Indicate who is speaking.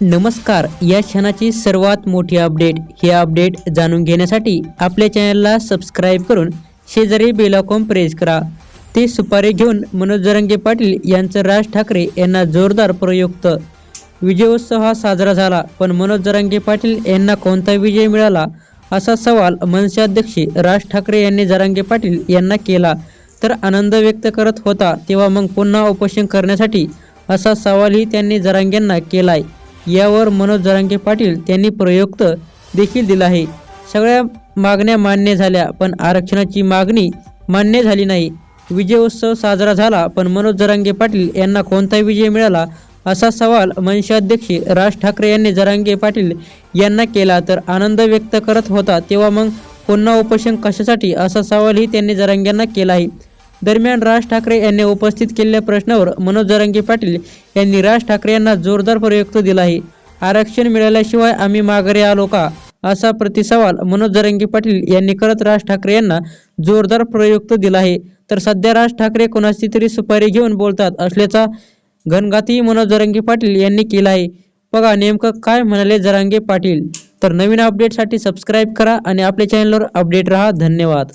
Speaker 1: नमस्कार या क्षणाची सर्वात मोठी अपडेट हे अपडेट जाणून घेण्यासाठी आपल्या चॅनलला सबस्क्राईब करून शेजारी बेलॉकॉम प्रेस करा. ते सुपारी घेऊन मनोज जरंगे पाटील यांचं राज ठाकरे यांना जोरदार प्रयुक्त. विजयोत्सव हा साजरा झाला पण मनोज जरांगे पाटील यांना कोणता विजय मिळाला असा सवाल मनसेअध्यक्ष राज ठाकरे यांनी जरांगे पाटील यांना केला. तर आनंद व्यक्त करत होता तेव्हा मग पुन्हा उपोषण करण्यासाठी असा सवालही त्यांनी जरांगेंना केलाय. यावर मनोज जरांगे पाटील त्यांनी प्रयुक्त देखील दिला आहे. सगळ्या मागण्या मान्य झाल्या पण आरक्षणाची मागणी मान्य झाली नाही. विजय उत्सव साजरा झाला पण मनोज जरांगे पाटील यांना कोणता विजय मिळाला असा सवाल मनसे राज ठाकरे यांनी जरांगे पाटील यांना केला. तर आनंद व्यक्त करत होता तेव्हा मग पुन्हा उपोषण कशासाठी असा सवालही त्यांनी जरांग्यांना केला आहे. दरम्यान राज ठाकरे यांनी उपस्थित केलेल्या प्रश्नावर मनोज जरंगी पाटील यांनी राज ठाकरे यांना जोरदार प्रयुक्त दिला आहे. आरक्षण मिळाल्याशिवाय आम्ही माघारी आलो का? असा प्रतिसवाल मनोज जरंगी पाटील यांनी करत राज ठाकरे यांना जोरदार प्रयुक्त दिला आहे. तर सध्या राज ठाकरे कोणाची तरी सुपारी घेऊन बोलतात असल्याचा घनघातही मनोज जरांगे पाटील यांनी केला आहे. बघा नेमकं काय म्हणाले जरांगे पाटील. तर नवीन अपडेटसाठी सबस्क्राईब करा आणि आपल्या चॅनलवर अपडेट राहा. धन्यवाद.